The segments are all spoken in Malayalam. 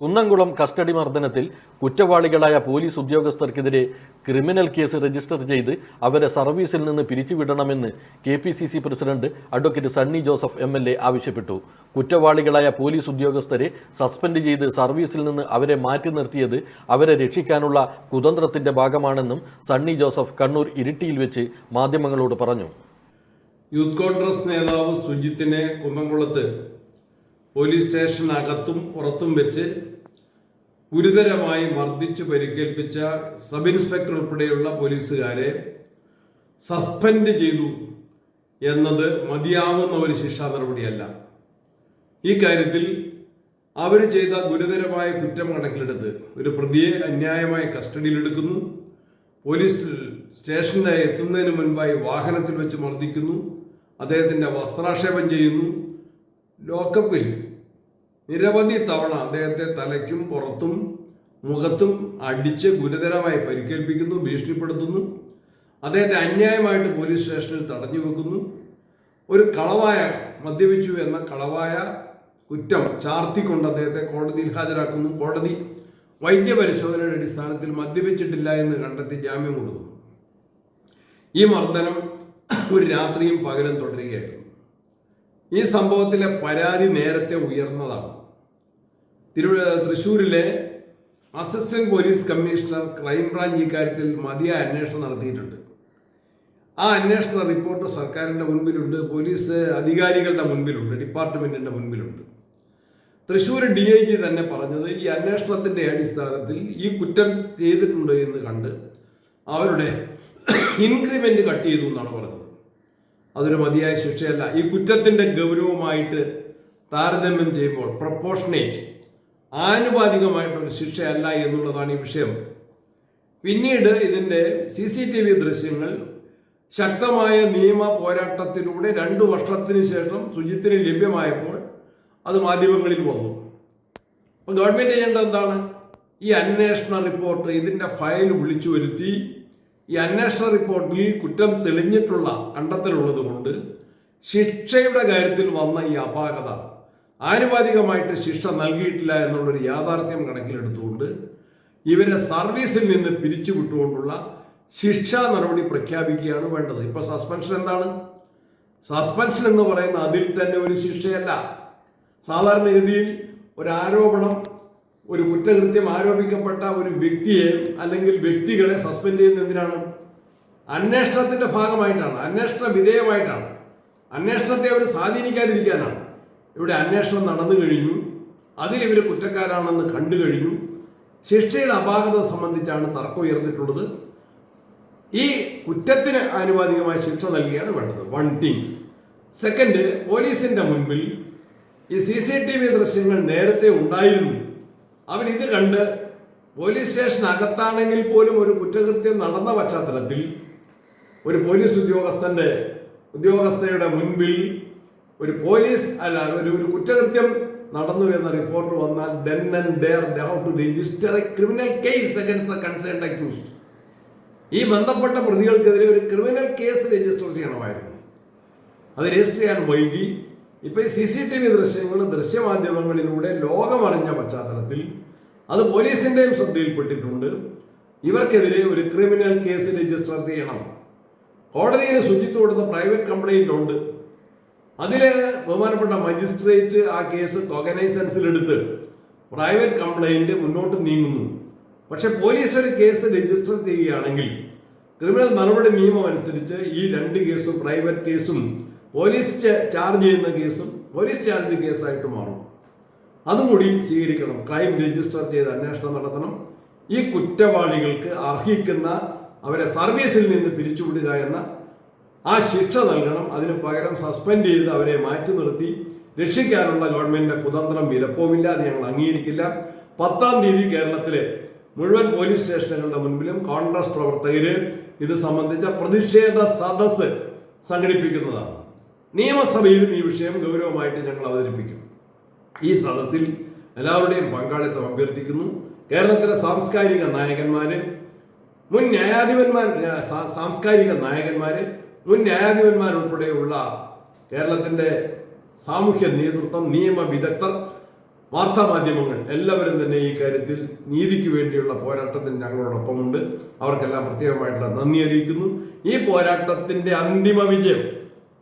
കുന്നംകുളം കസ്റ്റഡി മർദ്ദനത്തിൽ കുറ്റവാളികളായ പോലീസ് ഉദ്യോഗസ്ഥർക്കെതിരെ ക്രിമിനൽ കേസ് രജിസ്റ്റർ ചെയ്ത് അവരെ സർവീസിൽ നിന്ന് പിരിച്ചുവിടണമെന്ന് K P C C president advocate Sunny Joseph M L A ആവശ്യപ്പെട്ടു. കുറ്റവാളികളായ പോലീസ് ഉദ്യോഗസ്ഥരെ സസ്പെൻഡ് ചെയ്ത് സർവീസിൽ നിന്ന് അവരെ മാറ്റി നിർത്തിയത് അവരെ രക്ഷിക്കാനുള്ള കുതന്ത്രത്തിന്റെ ഭാഗമാണെന്നും സണ്ണി ജോസഫ് കണ്ണൂർ ഇരിട്ടിയിൽ വെച്ച് മാധ്യമങ്ങളോട് പറഞ്ഞു. യൂത്ത് കോൺഗ്രസ് നേതാവ് സുജിത്തിനെ കുന്നംകുളത്ത് പോലീസ് സ്റ്റേഷനകത്തും പുറത്തും വെച്ച് ഗുരുതരമായി മർദ്ദിച്ചു പരിക്കേൽപ്പിച്ച സബ് ഇൻസ്പെക്ടർ ഉൾപ്പെടെയുള്ള പോലീസുകാരെ സസ്പെൻഡ് ചെയ്തു എന്നത് മതിയാവുന്ന ഒരു ശിക്ഷാ നടപടിയല്ല ഈ കാര്യത്തിൽ അവർ ചെയ്ത ഗുരുതരമായ കുറ്റം കണക്കിലെടുത്ത് ഒരു പ്രതിയെ അന്യായമായി കസ്റ്റഡിയിലെടുക്കുന്നു. പോലീസ് സ്റ്റേഷനിലായി എത്തുന്നതിന് മുൻപായി വാഹനത്തിൽ വെച്ച് മർദ്ദിക്കുന്നു. അദ്ദേഹത്തിന്റെ വസ്ത്രാക്ഷേപം ചെയ്യുന്നു. ലോക്കപ്പിൽ നിരവധി തവണ അദ്ദേഹത്തെ തലയ്ക്കും പുറത്തും മുഖത്തും അടിച്ച് ഗുരുതരമായി പരിക്കേൽപ്പിക്കുന്നു ഭീഷണിപ്പെടുത്തുന്നു. അദ്ദേഹത്തെ അന്യായമായിട്ട് പോലീസ് സ്റ്റേഷനിൽ തടഞ്ഞു വെക്കുന്നു. ഒരു കളവായ മദ്യപിച്ചു എന്ന കളവായ കുറ്റം ചാർത്തിക്കൊണ്ട് അദ്ദേഹത്തെ കോടതിയിൽ ഹാജരാക്കുന്നു. കോടതി വൈദ്യപരിശോധനയുടെ അടിസ്ഥാനത്തിൽ മദ്യപിച്ചിട്ടില്ല എന്ന് കണ്ടെത്തി ജാമ്യം കൊടുക്കുന്നു. ഈ മർദ്ദനം ഒരു രാത്രിയും പകലും തുടരുകയായിരുന്നു. ഈ സംഭവത്തിലെ പരാതി നേരത്തെ ഉയർന്നതാണ്. തിരു തൃശ്ശൂരിലെ അസിസ്റ്റന്റ് പോലീസ് കമ്മീഷണർ ക്രൈംബ്രാഞ്ച് ഇക്കാര്യത്തിൽ മതിയായ അന്വേഷണം നടത്തിയിട്ടുണ്ട്. ആ അന്വേഷണ റിപ്പോർട്ട് സർക്കാരിന്റെ മുൻപിലുണ്ട് പോലീസ് അധികാരികളുടെ മുൻപിലുണ്ട് ഡിപ്പാർട്ട്മെന്റിന്റെ മുൻപിലുണ്ട്. തൃശ്ശൂർ ഡി ഐ ജി തന്നെ പറഞ്ഞത് ഈ അന്വേഷണത്തിന്റെ അടിസ്ഥാനത്തിൽ ഈ കുറ്റം ചെയ്തിട്ടുണ്ട് എന്ന് കണ്ട് അവരുടെ ഇൻക്രിമെന്റ് കട്ട് ചെയ്തു എന്നാണ് പറഞ്ഞത്. അതൊരു മതിയായ ശിക്ഷയല്ല. ഈ കുറ്റത്തിന്റെ ഗൗരവമായിട്ട് താരതമ്യം ചെയ്യുമ്പോൾ പ്രപ്പോർഷനേറ്റ് ആനുപാതികമായിട്ടൊരു ശിക്ഷയല്ല എന്നുള്ളതാണ് ഈ വിഷയം. പിന്നീട് ഇതിന്റെ സി സി ടി വി ദൃശ്യങ്ങൾ ശക്തമായ നിയമ പോരാട്ടത്തിലൂടെ രണ്ടു വർഷത്തിന് ശേഷം ശുചിത്തിന് ലഭ്യമായപ്പോൾ അത് മാധ്യമങ്ങളിൽ വന്നു. അപ്പോൾ ഗവൺമെന്റ് ചെയ്യേണ്ടത് എന്താണ്? ഈ അന്വേഷണ റിപ്പോർട്ട് ഇതിന്റെ ഫയൽ വിളിച്ചു വരുത്തി. ഈ അന്വേഷണ റിപ്പോർട്ടിൽ കുറ്റം തെളിഞ്ഞിട്ടുള്ള കണ്ടെത്തലുള്ളത് കൊണ്ട് ശിക്ഷയുടെ കാര്യത്തിൽ വന്ന ഈ അപാകത. ആനുപാതികമായിട്ട് ശിക്ഷ നൽകിയിട്ടില്ല എന്നുള്ളൊരു യാഥാർത്ഥ്യം കണക്കിലെടുത്തുകൊണ്ട് ഇവരെ സർവീസിൽ നിന്ന് പിരിച്ചു വിട്ടുകൊണ്ടുള്ള ശിക്ഷാ നടപടി പ്രഖ്യാപിക്കുകയാണ് വേണ്ടത്. ഇപ്പൊ സസ്പെൻഷൻ എന്താണ്? സസ്പെൻഷൻ എന്ന് പറയുന്ന അതിൽ തന്നെ ഒരു ശിക്ഷയല്ല. സാധാരണഗതിയിൽ ഒരു ആരോപണം ഒരു കുറ്റകൃത്യം ആരോപിക്കപ്പെട്ട ഒരു വ്യക്തിയെ അല്ലെങ്കിൽ വ്യക്തികളെ സസ്പെൻഡ് ചെയ്യുന്ന എന്തിനാണ്? അന്വേഷണത്തിന്റെ ഭാഗമായിട്ടാണ് അന്വേഷണ വിധേയമായിട്ടാണ്. അന്വേഷണത്തെ അവർ സ്വാധീനിക്കാതിരിക്കാനാണ്. ഇവിടെ അന്വേഷണം നടന്നു കഴിഞ്ഞു. അതിലിവർ കുറ്റക്കാരാണെന്ന് കണ്ടു കഴിഞ്ഞു. ശിക്ഷയുടെ അപാകത സംബന്ധിച്ചാണ് തർക്കം ഉയർന്നിട്ടുള്ളത്. ഈ കുറ്റത്തിന് ആനുപാതികമായ ശിക്ഷ നൽകിയാണ് വേണ്ടത്. One thing. സെക്കൻഡ് പോലീസിന്റെ മുൻപിൽ ഈ സി സി ടി വി ദൃശ്യങ്ങൾ നേരത്തെ ഉണ്ടായിരുന്നു. അവരിത് കണ്ട് പോലീസ് സ്റ്റേഷൻ അകത്താണെങ്കിൽ പോലും ഒരു കുറ്റകൃത്യം നടന്ന പശ്ചാത്തലത്തിൽ ഒരു പോലീസ് ഉദ്യോഗസ്ഥന്റെ ഉദ്യോഗസ്ഥയുടെ മുൻപിൽ ഒരു പോലീസ് അല്ല ഒരു ഒരു കുറ്റകൃത്യം നടന്നു എന്ന റിപ്പോർട്ട് വന്നാൽ then and how to register a criminal case against accused ഈ ബന്ധപ്പെട്ട പ്രതികൾക്കെതിരെ ഒരു ക്രിമിനൽ കേസ് രജിസ്റ്റർ ചെയ്യണമായിരുന്നു. അത് രജിസ്റ്റർ ചെയ്യാൻ വൈകി. ഇപ്പൊ ഈ സി സി ടി വി ദൃശ്യങ്ങൾ ദൃശ്യമാധ്യമങ്ങളിലൂടെ ലോകമറിഞ്ഞ പശ്ചാത്തലത്തിൽ അത് പോലീസിന്റെയും ശ്രദ്ധയിൽപ്പെട്ടിട്ടുണ്ട്. ഇവർക്കെതിരെ ഒരു ക്രിമിനൽ കേസ് രജിസ്റ്റർ ചെയ്യണം. കോടതിയിൽ ശുചിത്വം കൊടുത്ത പ്രൈവറ്റ് കംപ്ലൈന്റ് ഉണ്ട്. അതിൽ ബഹുമാനപ്പെട്ട മജിസ്ട്രേറ്റ് ആ കേസ് കോഗനൈസൻസിലെടുത്ത് പ്രൈവറ്റ് കംപ്ലൈന്റ് മുന്നോട്ട് നീങ്ങുന്നു. പക്ഷെ പോലീസ് ഒരു കേസ് രജിസ്റ്റർ ചെയ്യുകയാണെങ്കിൽ ക്രിമിനൽ നടപടി നിയമം അനുസരിച്ച് ഈ രണ്ട് കേസും പ്രൈവറ്റ് കേസും പോലീസ് ചാർജ് ചെയ്യുന്ന കേസും പോലീസ് ചാർജ് കേസായിട്ട് മാറും. അതും കൂടി സ്വീകരിക്കണം. ക്രൈം രജിസ്റ്റർ ചെയ്ത് അന്വേഷണം നടത്തണം. ഈ കുറ്റവാളികൾക്ക് അർഹിക്കുന്ന അവരെ സർവീസിൽ നിന്ന് പിരിച്ചുവിടുക എന്ന ആ ശിക്ഷ നൽകണം. അതിന് പകരം സസ്പെൻഡ് ചെയ്ത് അവരെ മാറ്റി നിർത്തി. രക്ഷിക്കാനുള്ള ഗവൺമെന്റിന്റെ കുതന്ത്രം വിലപ്പോവില്ല. അത് ഞങ്ങൾ അംഗീകരിക്കില്ല. പത്താം തീയതി കേരളത്തിലെ മുഴുവൻ പോലീസ് സ്റ്റേഷനുകളുടെ മുൻപിലും കോൺഗ്രസ് പ്രവർത്തകര് ഇത് സംബന്ധിച്ച പ്രതിഷേധ സദസ് സംഘടിപ്പിക്കുന്നതാണ്. നിയമസഭയിലും ഈ വിഷയം ഗൗരവമായിട്ട് ഞങ്ങൾ അവതരിപ്പിക്കും. ഈ സദസ്സിൽ എല്ലാവരുടെയും പങ്കാളിത്തം അഭ്യർത്ഥിക്കുന്നു. കേരളത്തിലെ സാംസ്കാരിക നായകന്മാര് മുൻ ന്യായാധിപന്മാർ സാംസ്കാരിക നായകന്മാര് മുൻ ന്യായാധിപന്മാരുൾപ്പെടെയുള്ള കേരളത്തിന്റെ സാമൂഹ്യ നേതൃത്വം നിയമ വിദഗ്ധർ വാർത്താമാധ്യമങ്ങൾ എല്ലാവരും തന്നെ ഈ കാര്യത്തിൽ നീതിക്ക് വേണ്ടിയുള്ള പോരാട്ടത്തിൽ ഞങ്ങളോടൊപ്പമുണ്ട്. അവർക്കെല്ലാം പ്രത്യേകമായിട്ടുള്ള നന്ദി അറിയിക്കുന്നു. ഈ പോരാട്ടത്തിന്റെ അന്തിമ വിജയം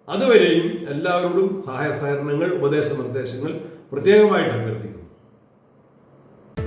അതുവരെയും എല്ലാവരോടും സഹായ സഹകരണങ്ങൾ ഉപദേശ നിർദ്ദേശങ്ങൾ പ്രത്യേകമായിട്ട് അഭ്യർത്ഥിക്കുന്നു.